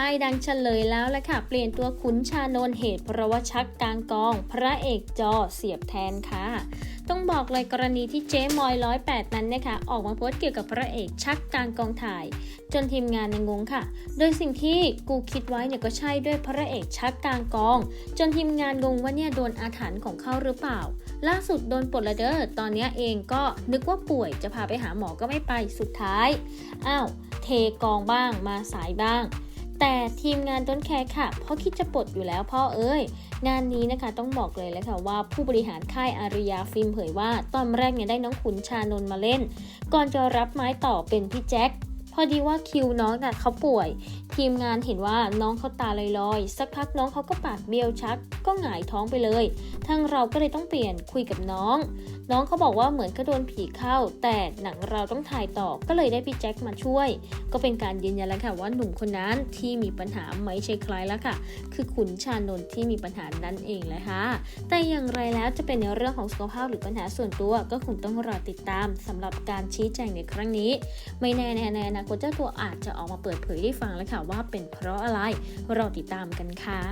ค่ายดังเฉลยแล้วละค่ะ เปลี่ยนตัวขุนชานนเหตุเพราะว่าชักกลางกอง พระเอกจอเสียบแทนค่ะ ต้องบอกเลยกรณีที่เจ๊มอยร้อยแปดนั้นนะคะ ออกมาโพสต์เกี่ยวกับพระเอกชักกลางกองถ่าย จนทีมงานในงงค่ะ โดยสิ่งที่กูคิดไว้เนี่ยก็ใช่ด้วยพระเอกชักกลางกอง จนทีมงานงงว่าเนี่ยโดนอาถรรพ์ของเขาหรือเปล่า ล่าสุดโดนปลดละเด้อตอนนี้เองก็นึกว่าป่วยจะพาไปหาหมอก็ไม่ไปสุดท้ายอ้าวเทกองบ้างมาสายบ้าง แต่ทีมงานต้นแคร์ค่ะเพราะคิดจะปลดอยู่แล้วพ่อเอ้ย งานนี้นะคะต้องบอกเลยเลยค่ะว่าผู้บริหารค่ายอาริยาฟิล์มเผยว่า ตอนแรกเนี่ยได้น้องขุนชานนมาเล่น ก่อนจะรับไม้ต่อเป็นพี่แจ็ค พอดีว่าคิวน้องน่ะเขาป่วย ทีมงานเห็นว่าน้องเขาตาลอยๆ สักพักน้องเขาก็ปากเบี้ยวชัก ก็หงายท้องไปเลยทางเราก็เลยต้องเปลี่ยนคุยกับน้อง น้องเขาบอกว่าเหมือนก็โดนผีเข้า แต่หนังเราต้องถ่ายต่อก็เลยได้พี่แจ็คมาช่วย ก็เป็นการยืนยันแล้วค่ะว่าหนุ่มคนนั้นที่มีปัญหาไม่ใช่ใครแล้วค่ะ คือขุนชานนท์ที่มีปัญหานั่นเองแหละค่ะแต่อย่างไรแล้วจะเป็นในเรื่องของสุขภาพหรือปัญหาส่วนตัวก็คงต้องรอติดตามสำหรับการชี้แจงในครั้งนี้ ไม่แน่ในในอนาคตเจ้าตัวอาจจะออกมาเปิดเผยให้ฟังแล้วค่ะว่าเป็นเพราะอะไร เราติดตามกันค่ะ